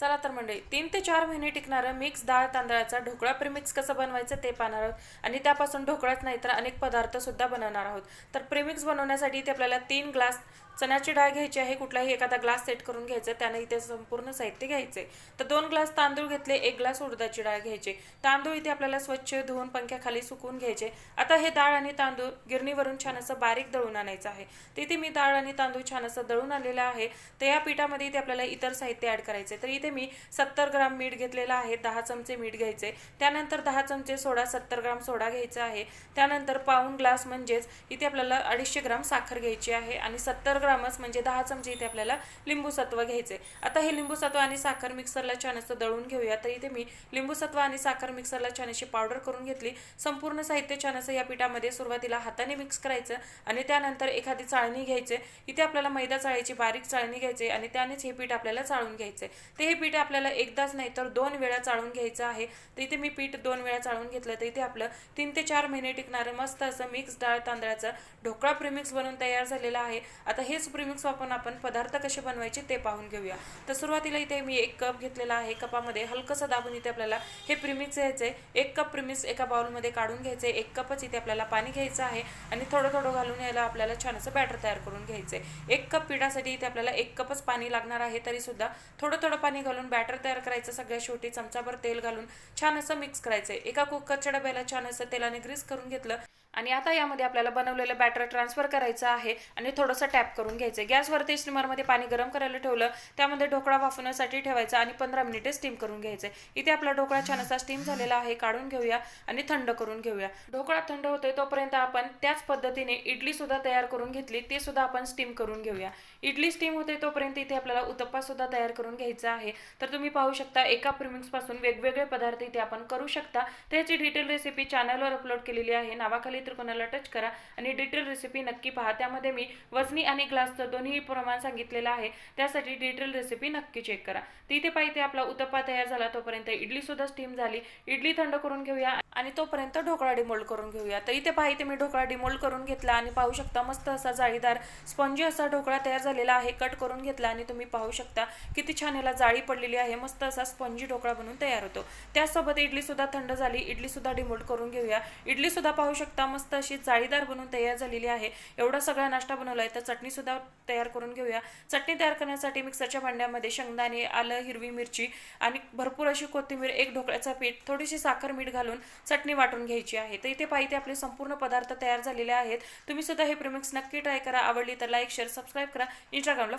चला तर मंडळी तीन ते चार महिने टिकणारं मिक्स डाळ तांदळाचा ढोकळा प्रिमिक्स कसं बनवायचं ते पाहणार आहोत. आणि त्यापासून ढोकळाच नाही तर अनेक पदार्थ सुद्धा बनवणार आहोत. तर प्रिमिक्स बनवण्यासाठी ते आपल्याला तीन ग्लास चण्याची डाळ घ्यायची आहे कुठलाही एखादा ग्लास सेट करून घ्यायचा त्याने इथे संपूर्ण साहित्य घ्यायचे. तर दोन ग्लास तांदूळ घेतले एक ग्लास उडदाची डाळ घ्यायचे. तांदूळ इथे आपल्याला स्वच्छ धुवून पंख्याखाली सुकवून घ्यायचे. आता हे डाळ आणि तांदूळ गिरणीवरून छान असं बारीक दळून आणायचं आहे. तिथे मी डाळ आणि तांदूळ छान असं दळून आलेलं आहे. तर या पिठामध्ये इथे आपल्याला इतर साहित्य ॲड करायचे तर इथे मी सत्तर ग्राम मीठ घेतलेलं आहे दहा चमचे मीठ घ्यायचे. त्यानंतर दहा चमचे सोडा सत्तर ग्राम सोडा घ्यायचा आहे. त्यानंतर पाऊन ग्लास म्हणजेच इथे आपल्याला अडीचशे ग्राम साखर घ्यायची आहे आणि सत्तर ग्रामच म्हणजे दहा चमचे इथे आपल्याला लिंबू सत्व घ्यायचे. आता हे लिंबू सत्व आणि साखर मिक्सरला छान असं दळून घेऊया. तर इथे मी लिंबू सत्व आणि साखर मिक्सरला छान अशी पावडर करून घेतली. संपूर्ण साहित्य छान असं या पिठामध्ये सुरुवातीला हाताने मिक्स करायचं आणि त्यानंतर एखादी चाळणी घ्यायचे. इथे आपल्याला मैदा चाळायची बारीक चाळणी घ्यायची आणि त्यानेच हे पीठ आपल्याला चाळून घ्यायचे. ते हे पीठ आपल्याला एकदाच नाही तर दोन वेळा चाळून घ्यायचं आहे. तर इथे मी पीठ दोन वेळा चाळून घेतलं. तर इथे आपलं तीन ते चार महिने टिकणारं मस्त असं मिक्स डाळ तांदळाचं ढोकळा प्रिमिक्स बनवून तयार झालेलं आहे. आता हे हेच प्रीमिक्स वापरून आपण पदार्थ कसे बनवायचे ते पाहून घेऊया. तर सुरुवातीला इथे मी एक कप घेतलेला आहे. कपामध्ये हलकंसं दाबून इथे आपल्याला हे प्रीमिक्स घ्यायचे एक कप प्रिमिक्स एका बाउलमध्ये काढून घ्यायचे एक कपच इथे आपल्याला पाणी घ्यायचं आहे आणि थोडं थोडं घालून यायला आपल्याला छान असं बॅटर तयार करून घ्यायचे एक कप पिठासाठी इथे आपल्याला एक कपच पाणी लागणार आहे. तरी सुद्धा थोडं थोडं पाणी घालून बॅटर तयार करायचं. सगळ्या शेवटी चमचाभर तेल घालून छान असं मिक्स करायचं एका कुकरच्या डब्याला छान असं तेलाने ग्रीस करून घेतलं. आणि आता यामध्ये आपल्याला बनवलेलं बॅटर ट्रान्सफर करायचं आहे आणि थोडंसं टॅप करून घ्यायचं आहे गॅसवरती स्टीमरमध्ये पाणी गरम करायला ठेवलं त्यामध्ये ढोकळा वाफवण्यासाठी ठेवायचा आणि पंधरा मिनिटे स्टीम करून घ्यायचं इथे आपला ढोकळा छान असा स्टीम झालेला आहे काढून घेऊया आणि थंड करून घेऊया. ढोकळा थंड होतोय तोपर्यंत आपण त्याच पद्धतीने इडली सुद्धा तयार करून घेतली ते सुद्धा आपण स्टीम करून घेऊया. इडली स्टीम होते तोपर्यंत इथे आपल्याला उत्तप्पा सुद्धा तयार करून घ्यायचा आहे. तर तुम्ही पाहू शकता एका प्रिमिंग्सपासून वेगवेगळे पदार्थ इथे आपण करू शकता. त्याची डिटेल रेसिपी चॅनलवर अपलोड केलेली आहे. नावाखाली त्रिकोणाला टच करा. आणि डिटेल रेसिपी नक्की पहा. त्यामध्ये मी वजनी आणि ग्लासचं दोन्ही प्रमाण सांगितलेलं आहे. त्यासाठी डिटेल रेसिपी नक्की चेक करा. तिथे पाहिजे आपला उत्तप्पा तयार झाला. तोपर्यंत इडली सुद्धा स्टीम झाली. इडली थंड करून घेऊया आणि तोपर्यंत ढोकळा डिमोल्ड करून घेऊया. तर इथे पाहिजे मी ढोकळा डिमोल्ड करून घेतला आणि पाहू शकता मस्त असा जाळीदार स्पंजी असा ढोकळा तयार झालेला आहे. कट करून घेतला आणि तुम्ही पाहू शकता किती छान याला जाळी पडलेली आहे. मस्त असा स्पंजी ढोकळा बनून तयार होतो. त्यासोबत इडली सुद्धा थंड झाली. इडली सुद्धा डिमोल्ड करून घेऊया. इडली सुद्धा पाहू शकता मस्त अशी जाळीदार बनून तयार झालेली आहे. एवढा सगळा नाश्ता आहे. तर चटणीसुद्धा तयार करून घेऊया. चटणी तयार करण्यासाठी मिक्सरच्या भांड्यामध्ये शेंगदाणे आलं हिरवी मिरची आणि भरपूर अशी कोथिंबीर एक ढोकळ्याचा पीठ थोडीशी साखर मीठ घालून चटणी वाटून घ्यायची आहे. तर इथे पाहिजे आपले संपूर्ण पदार्थ तयार झालेले आहेत. तुम्ही सुद्धा हे प्रिमिक्स नक्की ट्राय करा. आवडली तर लाईक शेअर सबस्क्राईब करा. इंस्टाग्रामला